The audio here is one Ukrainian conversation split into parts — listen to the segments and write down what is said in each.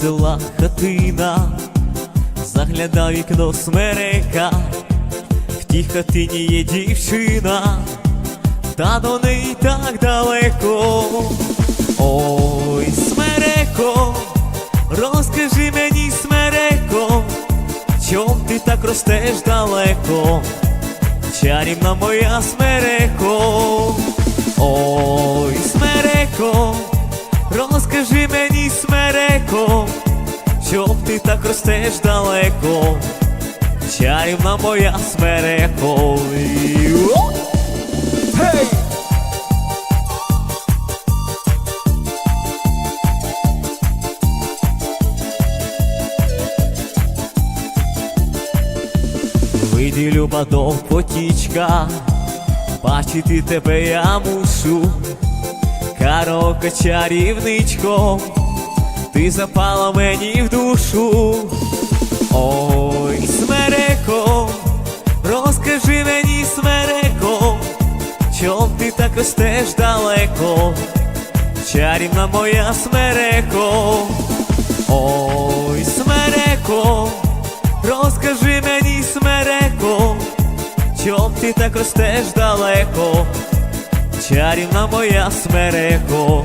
села хатина, загляда вікно смерека, в тій хатині є дівчина, та до неї так далеко. Ой, смереко, розкажи мені, смереко, чом ти так ростеш далеко? Чарівна моя смереко, так далеко? Чарівна моя смереко. Йо! Гей! Виділю батов потічка, бачити тебе я мушу, Карока чарівничко, ти запала мені в душу. Ой, смереко, розкажи мені, смереко, чом ти так ростеш далеко, чарівна моя смереко. Ой, смереко, розкажи мені, смереко, чом ти так ростеш далеко, чарівна моя смереко.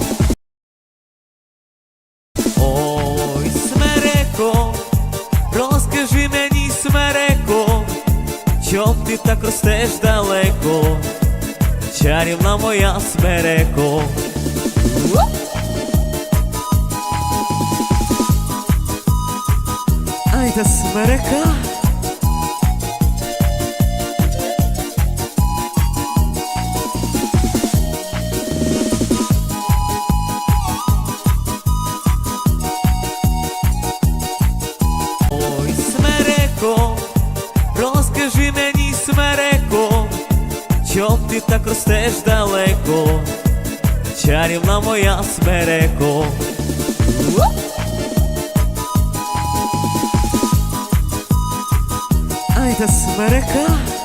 Ти так ростеш далеко, чарівна моя смереко. Ай та смерека. Ти так ростеш далеко, чарівна моя смереко. Айда смерека.